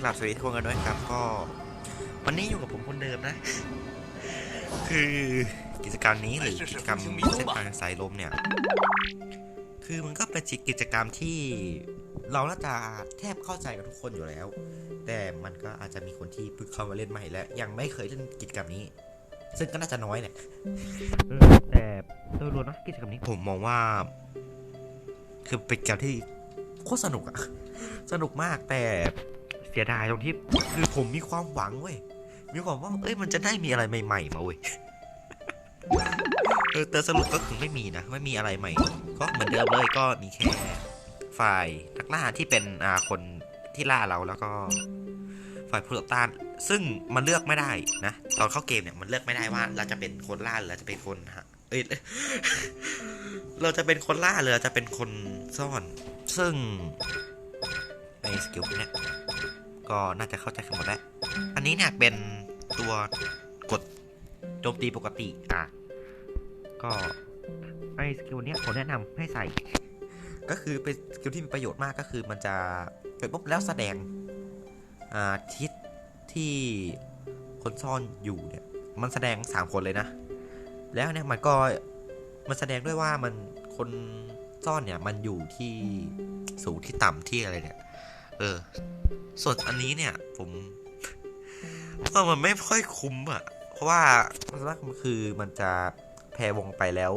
กลับสวัสดีทุกคนกันด้วยครับ ก็ วันนี้อยู่กับผมคนเดิมนะ คือกิจกรรมนี้หรือกิจกรรมเส้นทางสายลมเนี่ย คือมันก็เป็นกิจกรรมที่เราน่าจะแทบเข้าใจกับทุกคนอยู่แล้ว แต่มันก็อาจจะมีคนที่เพิ่งเข้ามาเล่นใหม่และ ยังไม่เคยเล่นกิจกรรมนี้ ซึ่งก็น่าจะน้อยแหละเออแต่โดยรวมนะกิจกรรมนี้ผมมองว่า คือเป็นกิจกรรมที่โคตรสนุกอะสนุกมากแต่ เสียดายตรงที่คือผมมีความหวังเว้ยมีความว่าเอ้ยมันจะได้มีอะไรใหม่ๆมาเว้ยเออแต่สรุปก็คือไม่มีนะ ไม่มีอะไรใหม่ ก็เหมือนเดิมเลยก็มีแค่ฝ่ายนักล่าที่เป็นอ่าคนที่ล่าเราแล้วก็ฝ่ายผู้ต่อต้าน ซึ่งมันเลือกไม่ได้นะ ตอนเข้าเกมเนี่ยมันเลือกไม่ได้ว่า เราจะเป็นคนล่าหรือเราจะเป็นคนฮะเอ้ยเราจะเป็นคนล่าหรือเราจะเป็นคนซ่อน ซึ่งในสกิลพวกเนี่ย ก็น่าจะเข้าใจกันหมดแล้ว อันนี้เนี่ยเป็นตัวกดโจมตีปกติอะ ก็ไอ้สกิลเนี้ยผมแนะนำให้ใส่ ก็คือเป็นสกิลที่มีประโยชน์มากก็คือมันจะเกิดปุ๊บแล้วแสดงอ่าทิศที่คนซ่อนอยู่เนี่ย มันแสดงสามคนเลยนะ แล้วเนี่ยมันก็มันแสดงด้วยว่ามันคนซ่อนเนี่ยมันอยู่ที่สูงที่ต่ำที่อะไรเนี่ย เออ ส่วนอันนี้เนี่ย ผมว่ามันไม่ค่อยคุ้มอะเพราะว่ามันว่ามันคือมันจะแพรวงไปแล้ว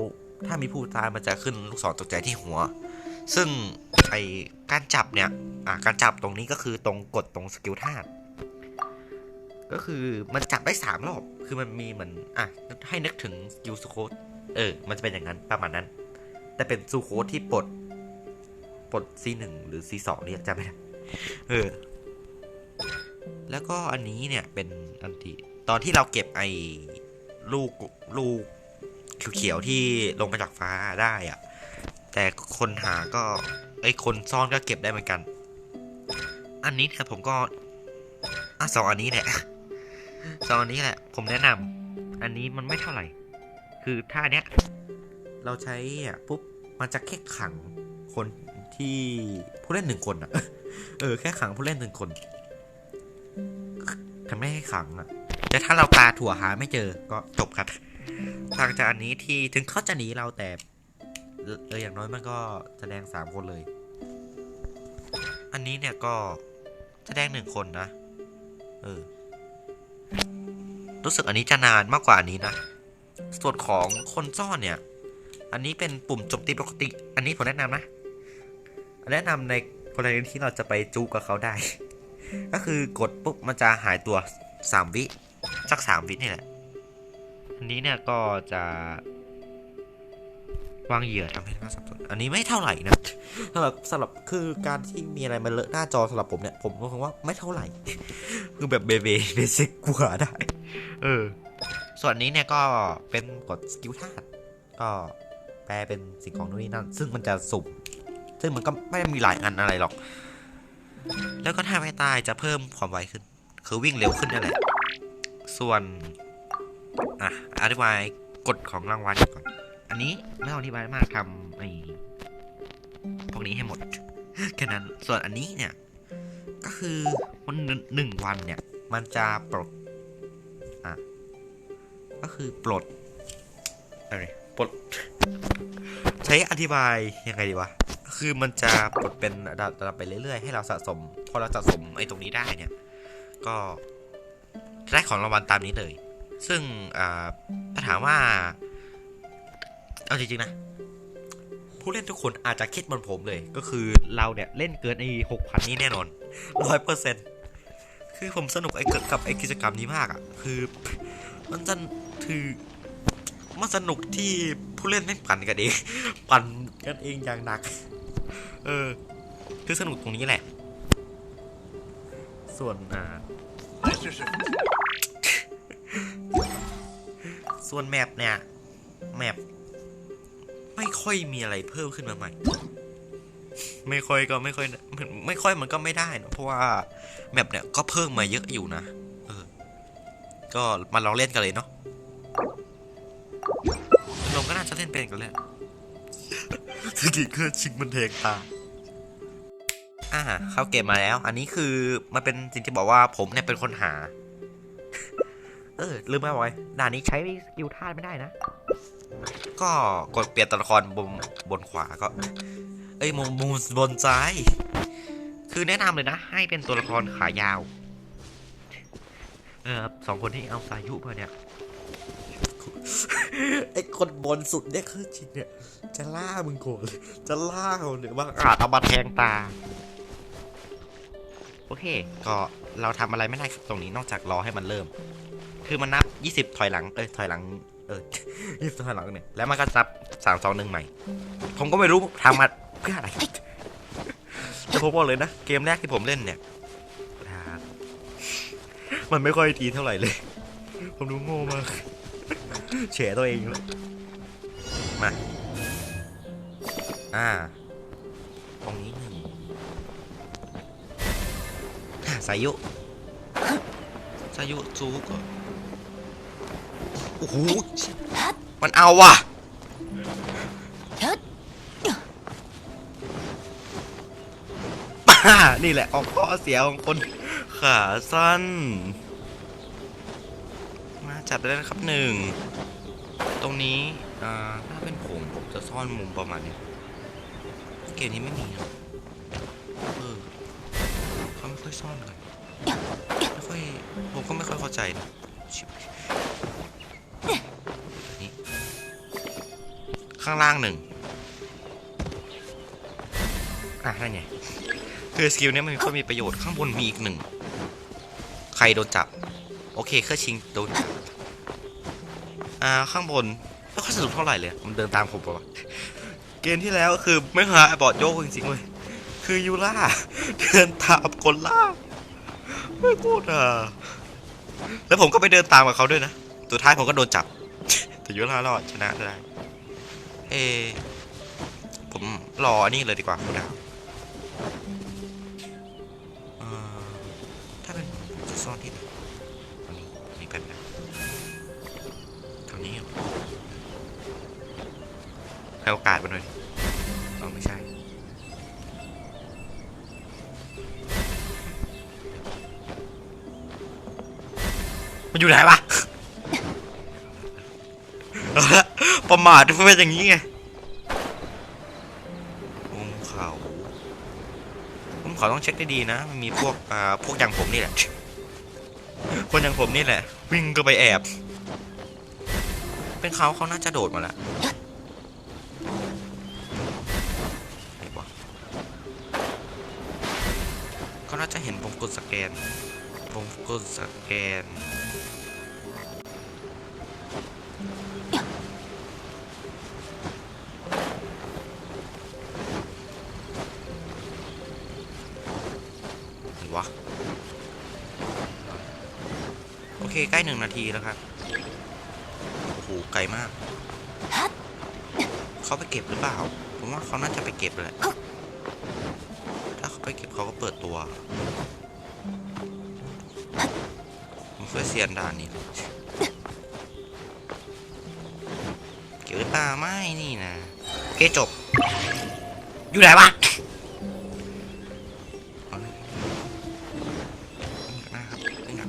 ถ้ามีผู้ตายมันจะขึ้นลูกศรตกใจที่หัว ซึ่งไอการจับเนี่ย อะการจับตรงนี้ก็คือตรงกดตรงสกิลธาตุก็คือมันจับได้สามรอบ คือมันมีเหมือนอะให้นึกถึงสกิลสโคตเออ มันจะเป็นอย่างนั้นประมาณนั้น แต่เป็นซูโคตที่ปลดปลด C1 หรือ C2 เนี่ยจำไม่ได้ เออ แล้วก็อันนี้เนี่ยเป็นอันที่ตอนที่เราเก็บไอ้ลูกลูกเขียวๆที่ลงมาจากฟ้าได้อะแต่คนหาก็ไอ้คนซ่อนก็เก็บได้เหมือนกัน อันนี้เนี่ยผมก็อะสองอันนี้แหละสองอันนี้แหละ ผมแนะนำอันนี้มันไม่เท่าไหร่ คือถ้าเนี้ย เราใช้อะปุ๊บมันจะแค่ขังคนที่ผู้เล่นหนึ่งคนอะ เออแค่ขังผู้เล่นหนึ่งคนทำไม่ให้ขังอะ แต่ถ้าเราตาถั่วหาไม่เจอก็จบครับทางจากอันนี้ที่ถึงเขาจะหนีเราแต่เอออย่างน้อยมันก็แสดงสามคนเลย อันนี้เนี่ยก็แสดงหนึ่งคนนะ เออ รู้สึกอันนี้จะนานมากกว่าอันนี้นะ ส่วนของคนซ่อนเนี่ย อันนี้เป็นปุ่มจมตีปกติ อันนี้ผมแนะนำนะ แนะนำใน กรณีที่เราจะไปจูกับเขาได้ ก็คือกดปุ๊บมันจะหายตัวสามวิสักสามวินี่แหละอันนี้เนี่ยก็จะวางเหยื่อทำให้น่าสับสนอันนี้ไม่เท่าไหร่นะสำหรับสำหรับคือการที่มีอะไรมาเลอะหน้าจอสำหรับผมเนี่ยผมก็คงว่าไม่เท่าไหร่ คือแบบเบเบเบสิกกว่าได้ เออ ส่วนนี้เนี่ยก็เป็นกดสกิลธาตุก็แปลเป็นสิ่งของนู่นนี่นั่น ซึ่งมันจะสุ่ม ซึ่งมันก็ไม่ได้มีหลายอันอะไรหรอก แล้วก็ถ้าไม่ตายจะเพิ่มความไวขึ้น คือวิ่งเร็วขึ้นนั่นแหละ ส่วน อะ อธิบายกฎของรางวัลก่อน อันนี้ไม่ต้องอธิบายมากทำไอ้พวกนี้ให้หมด แค่นั้น ส่วนอันนี้เนี่ย ก็คือวันหนึ่งวันเนี่ย มันจะปลด อะ ก็คือปลดอะไรปลด ใช้อธิบายยังไงดีวะ คือมันจะปลดเป็นระดับไปเรื่อยๆ ให้เราสะสม พอเราสะสมไอ้ตรงนี้ได้เนี่ย ก็ได้ของรางวัลตามนี้เลย ซึ่งอ่าถ้าถามว่า เอาจริงๆนะ ผู้เล่นทุกคนอาจจะคิดเหมือนผมเลย ก็คือเราเนี่ยเล่นเกินไอ้หกพันนี้แน่นอนร้อยเปอร์เซ็นต์คือผมสนุกไอ้เกิดกับไอ้กิจกรรมนี้มากอะ่ะ คือ มันจะคือมันสนุกที่ผู้เล่นไม่ปั่นกันเอง ปั่นกันเองอย่างหนัก เออ คือสนุกตรงนี้แหละ ส่วนอ่า ส่วนแมปเนี่ย แมปไม่ค่อยมีอะไรเพิ่มขึ้นมาใหม่ ไม่ค่อยก็ไม่ค่อย ไม่ค่อยมันก็ไม่ได้นะเพราะว่าแมปเนี่ยก็เพิ่มมาเยอะอยู่นะเออ ก็มาลองเล่นกันเลยเนาะลงก็น่าจะเล่นเป็นกันแหละ สกิลเกอร์ชิงมันแทงตาอ่าเข้าเกมมาแล้ว อันนี้คือมันเป็นสิ่งที่บอกว่าผมเนี่ยเป็นคนหา เออลืมไปบอกไว้ด่านนี้ใช้สกิลท่าตุไม่ได้นะ ก็กดเปลี่ยนตัวละครบนบนขวาก็ เอ้ยมุมมุมบนซ้าย คือแนะนำเลยนะ ให้เป็นตัวละครขายาว เออสองคนที่เอาสายุมาเนี่ย ไอ้คนบนสุดเนี่ยคือจริงเนี่ย จะล่ามึงโกรธจะล่าเขาเนี่ยบางอาจเอามาแทงตา โอเค ก็เราทำอะไรไม่ได้ครับตรงนี้นอกจากรอให้มันเริ่ม คือมันนับ20ถอยหลัง เอ้ยถอยหลัง เออ20ถอยหลังเนี่ย แล้วมันก็นับ3 2 1ใหม่ ผมก็ไม่รู้ทำมาเพื่ออะไรแต่ผมบอกเลยนะ เกมแรกที่ผมเล่นเนี่ย มันไม่ค่อยดีเท่าไหร่เลย ผมดูโง่มาก เฉตัวเองเลย มา อ่า ตรงนี้หนึ่งสายุสายุจูก่อโอ้โห มันเอาว่ะป้านี่แหละออกข้อเสียของคนขาสั้น จับได้แล้วนะครับหนึ่งตรงนี้ถ้าเป็นผมผมจะซ่อนมุมประมาณนี้เกมนี้ไม่มีนะเออเขาไม่ค่อยซ่อนกันไม่ค่อยผมก็ไม่ค่อยเข้าใจนะนี่ข้างล่างหนึ่งอะนั่นไงคือสกิลเนี้ยมันก็มีประโยชน์ข้างบนมีอีกหนึ่งใครโดนจับ โอเคเครื่องชิงโดนจับ อ่าข้างบนไม่ค่อยสนุกเท่าไหร่เลยมันเดินตามผมปะเกมที่แล้วคือไม่หาไอ้บอดโยกจริงๆเลยคือยูล่าเดินตามคนล่าไม่พูดอะแล้วผมก็ไปเดินตามกับเขาด้วยนะสุดท้ายผมก็โดนจับ แต่ยูล่ารอดชนะได้เอผมรออันนี่เลยดีกว่าคุณดาว ให้โอกาสมาหน่อยไม่ใช่ มันอยู่ไหนวะประมาทเป็นอย่างนี้ไงวงเขาวงเขาต้องเช็คได้ดีนะ มันมีพวกอ่าพวกอย่างผมนี่แหละ คนอย่างผมนี่แหละ วิ่งก็ไปแอบ เป็นเขาเขาน่าจะโดดมาแล้ว กดสแกน ผมกดสแกน วะ โอเค ใกล้หนึ่งนาทีแล้วครับ โอ้โห ไกลมาก เขาไปเก็บหรือเปล่า ผมว่าเขาน่าจะไปเก็บแหละ ถ้าเขาไปเก็บเขาก็เปิดตัว ผมเคยเซียนด่านนี้เลยเก็บหรือเปล่าไม่นี่นะโอเคจบ อยู่ไหนวะอาเลยหน้าครับ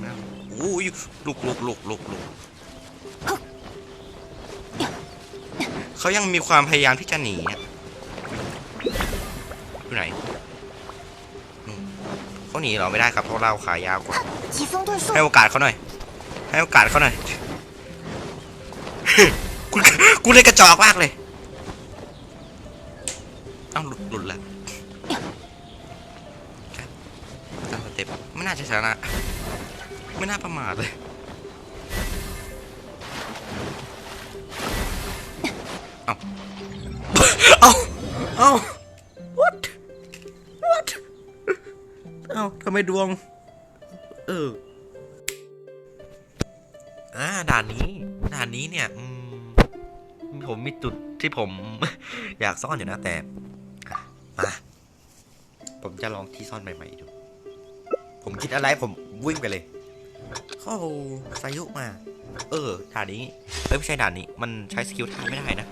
หน้าโอ้ยลุกลุกลุกลุกลุกเขายังมีความพยายามที่จะหนีอะอยู่ไหน เขาหนีเราไม่ได้ครับเพราะเราขายาวกว่าให้โอกาสเขาหน่อย ให้โอกาสเขาหน่อยกูกูเลยกระจอกมากเลยต้องหลุดหลุดแหละตามสเต็ไม่น่าจะชนะไม่น่าประมาทเลยเอ้าเอ้าเอา ทำไมดวง เอออ่าด่านนี้ ด่านนี้เนี่ยอืมผมมีจุดที่ผม อยากซ่อนอยู่นะแต่มาผมจะลองที่ซ่อนใหม่ ๆ ดู ผมคิดอะไรผมวิ่งไปเลย เข้าสายุมา เออด่านนี้เอ้ยไม่ใช่ด่านนี้ มันใช้สกิลท่าไม่ได้นะ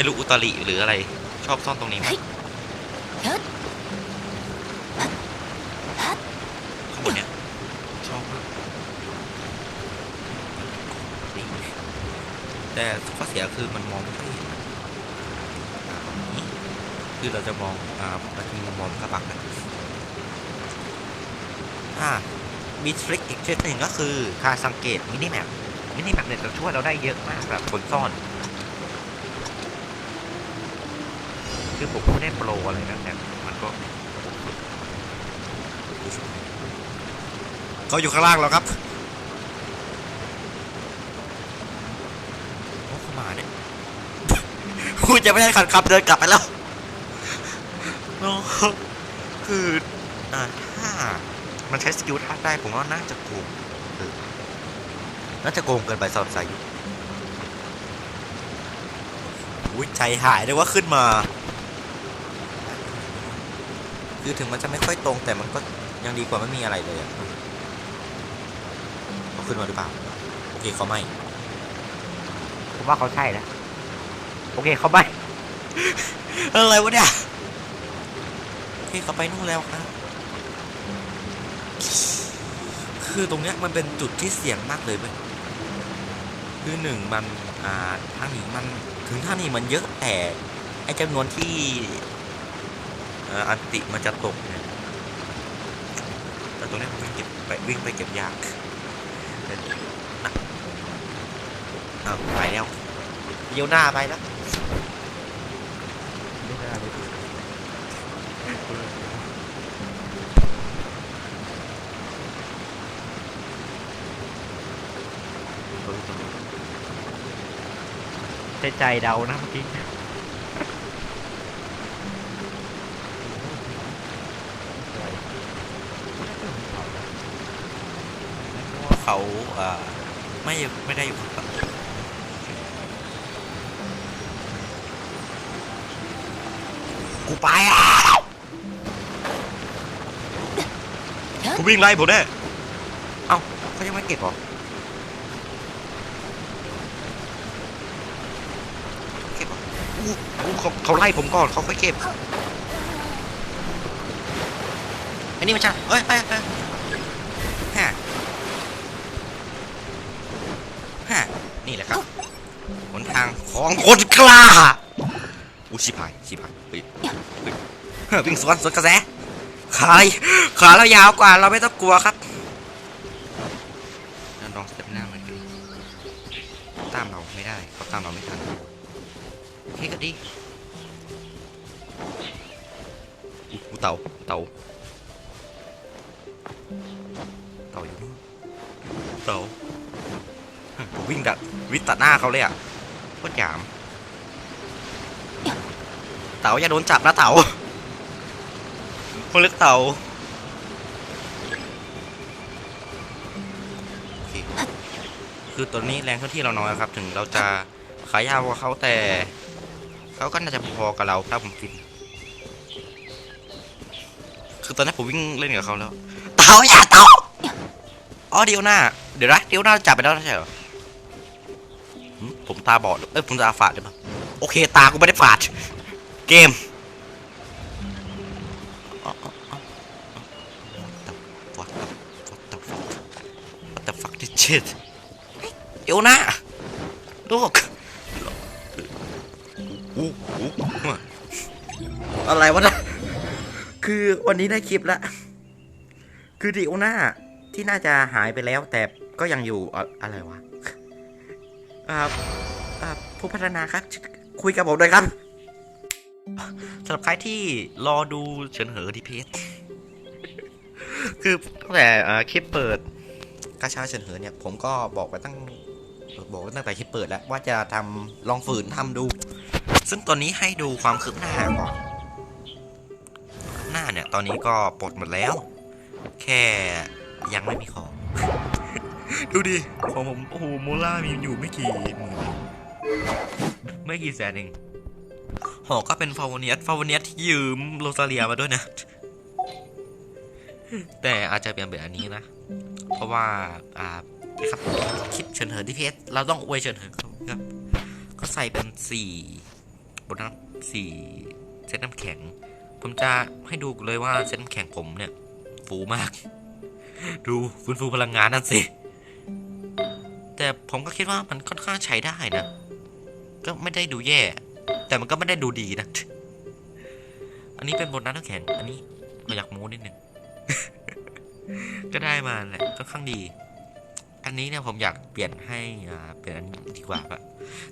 ไม่รู้อุตริหรืออะไร ชอบซ่อนตรงนี้มากข้างบนเนี้ยชอบมากนี่แต่ข้อเสียคือมันมองไม่ค่อยเห็นอ่าตรงนี้คือเราจะมองอ่ามันจะมีมุมมองกระบักนะอ่ามีทริคอีกทริคหนึ่งก็คือการสังเกตมินิแมปมินิแมปเนี่ยจะช่วยเราได้เยอะมากแบบคนซ่อน คือผมไม่ได้โปรอะไรนะแต่มันก็เขาอยู่ข้างล่างแล้วครับโอ้ขมาเนี่ยคุณจะไม่ได้ขัดขับเดินกลับไปแล้วโอ้คืออ่าถ้ามันใช้สกิลท่าได้ผมว่าน่าจะโกงน่าจะโกงเกินไปสำหรับสายยุอุ้ยใจหายเลยว่าขึ้นมา คือถึงมันจะไม่ค่อยตรงแต่มันก็ยังดีกว่าไม่มีอะไรเลยอะเขาขึ้นมาหรือเปล่า โอเคเขาไม่ ผมว่าเขาใช่แล้วโอเคเขาไม่อะไรวะเนี่ย โอเคเขาไปนู่นแล้วครับคือตรงเนี้ยมันเป็นจุดที่เสี่ยงมากเลยเว้ยคือหนึ่งมันอ่าทางนี้มันถึงทางนี้มันเยอะแต่ไอ้จำนวนที่เอันติมันจะตกเนี่ยแต่ตรงนี้ยมันวิ่งเก็บไปวิ่งไปเก็บยากแต่นะเอาไปแล้วเยี่ยวหน้าไปแล้วไม่ได้เลยใจใจเดานะเมื่อกี้ เขาเอ่อไม่ไม่ได้อยู่ข้างหลังกูไปอะกูวิ่งไล่ผมแน่เอ้าเขายังไม่เก็บเหรอเก็บเหรออู้อู้เขาเขาไล่ผมก่อนเขาค่อยเก็บอันนี้มันจะเอ้ยไปไปฮะ ฮะ นี่แหละครับหนทางของคนกล้าอุยชิบหายชิบหายเฮ้ยเฮ้ยเฮ้ยวิ่งสวนสวนกระแสขาขาเรายาวกว่าเราไม่ต้องกลัวครับลองสเต็ปหน้ามันดูตามเราไม่ได้เขาตามเราไม่ทันโอเคก็ดีอุ๊ยเต่าเต่าเต่าอยู่นู่นเต่า ผมวิ่งดัดวิตัดหน้าเขาเลยอะโคตรหยาม เต๋าอย่าโดนจับนะเต๋าคนเล็กเต๋าคือตอนนี้แรงเคลื่อนที่เราน้อยครับ ถึงเราจะขายาวกว่าเขาแต่เขาก็น่าจะพอกับเราถ้าผมกิน คือตอนนี้ผมวิ่งเล่นกับเขาแล้ว เต๋าอย่าเต๋าอ๋อเดียวหน้า เดี๋ยวนะเดียวหน้าจับไปแล้วใช่เหรอหืมผม ตาบอดเอ้ยผมตาฝาดหรือเปล่าโอเค ตากูไม่ได้ฝาด เกมอ๋ออ๋ออ๋อ What the what the fuck what the fuck this shit เดี๋ยวนะลูกอู้อู้อะไรวะนะคือวันนี้ได้คลิปละคือดิโอน่าที่น่าจะหายไปแล้วแต่ก็ยังอยู่อะอะไรวะอ่าอ่า ผู้พัฒนาครับ คุยกับผมด้วยครับสำหรับใครที่รอดูเฉินเหอทีเพจคือตั้งแต่คลิปเปิดกาชาเฉินเหอเนี่ย ผมก็บอกไปตั้งบอกตั้งแต่คลิปเปิดแล้ว ว่าจะทำลองฝืนทำดู ซึ่งตอนนี้ให้ดูความคืบหน้าก่อนหน้าเนี่ย ตอนนี้ก็ปลดหมดแล้ว แค่ยังไม่มีของ ดูดิของผมโอ้โหโมล่ามีอยู่ไม่กี่หมื่นเอ ไม่กี่แสนเองหอกก็เป็นฟาวเนียสฟาวเนียสที่ยืมโรซาเลียมาด้วยนะ แต่อาจจะเปลี่ยนเป็นอันนี้นะ เพราะว่า อ่าครับคลิปเฉินเหอที่เพจเราต้องอวยเฉินเหอเขาครับ ก็ใส่เป็นสี่บนน้ำสี่เซตน้ำแข็ง ผมจะให้ดูเลยว่าเซตน้ำแข็งผมเนี่ย ฟูมาก ดูฟื้นฟูพลังงานนั่นสิ แต่ผมก็คิดว่ามันค่อนข้างใช้ได้นะ ก็ไม่ได้ดูแย่ แต่มันก็ไม่ได้ดูดีนะ อันนี้เป็นบนน้ำแข็ง อันนี้ก็อยากโม้นิดนึง ก็ได้มาแหละค่อนข้างดี อันนี้เนี่ยผมอยากเปลี่ยนให้อ่าเปลี่ยนอันนี้ดีกว่า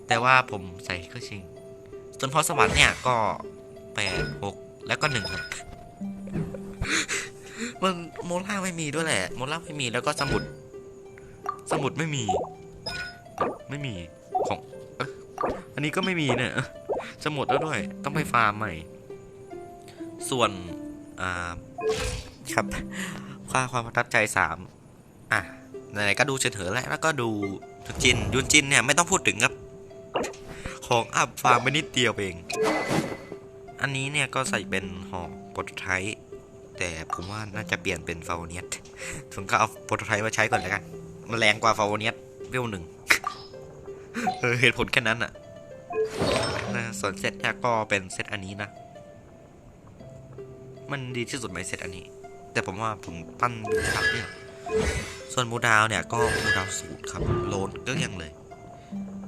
แต่ว่าผมใส่ก็จริงส่วนพอสวรรค์เนี่ยก็แปดหกแล้วก็หนึ่งครับมันโมล่าไม่มีด้วยแหละโมล่าไม่มีแล้วก็สมุด สมุดไม่มี ไม่มีของ อันนี้ก็ไม่มีเนี่ยสมุดแล้วด้วย ต้องไปฟาร์มใหม่ ส่วนอ่าครับ ค่าความประทับใจสามอะไหนๆก็ดูเฉยเถอแล้วแล้วก็ดูจินยุนจินเนี่ยไม่ต้องพูดถึงครับ ของอัพฟาร์มไปนิดเดียวเอง อันนี้เนี่ยก็ใส่เป็นหอกโปรโตไทป์แต่ผมว่าน่าจะเปลี่ยนเป็นฟาวเนียตผมก็เอาโปรโตไทป์มาใช้ก่อนแล้วกัน มันแรงกว่าฟาวเนียตเวลหนึ่งเออเหตุผลแค่นั้นอะ นะส่วนเซตเนี่ยก็เป็นเซตอันนี้นะ มันดีที่สุดไหมเซตอันนี้ แต่ผมว่าผมปั้นดูครับเนี่ย ส่วนมูดาวเนี่ยก็มูดาวสูตรครับ โลนก็ยังเลย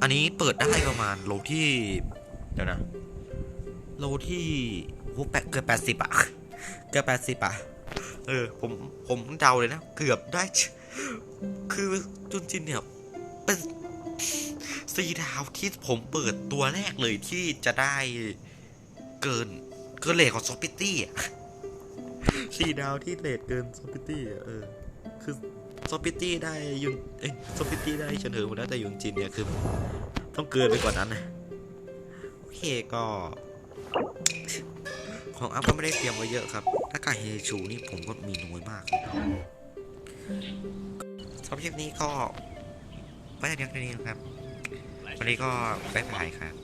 อันนี้เปิดได้ประมาณโลที่ เดี๋ยวนะ โลที่โหแปดเกือบแปดสิบอะเกือบแปดสิบอะเออผมผมเดาเลยนะ เกือบได้ คือจุนจินเนี่ยเป็น สีดาวที่ผมเปิดตัวแรกเลยที่จะได้เกินเกินเลทของซอฟปิตี้อะสีดาวที่เลทเกินซอฟปิตี้อะเออ คือซอฟปิตี้ได้ยุนเอ้ยซอฟปิตี้ได้เฉนเถอหมดแล้วแต่ยุนจินเนี่ยคือ ต้องเกินไปกว่านั้นนะโอเคก็ ของอัพก็ไม่ได้เตรียมไว้เยอะครับหน้ากากเฮชูนี่ผมก็มีน้อยมากเลยสำหรับคลิปนี้ก็ ไว้แต่เพียงเท่านี้นะครับ วันนี้ก็บ๊ายบายครับ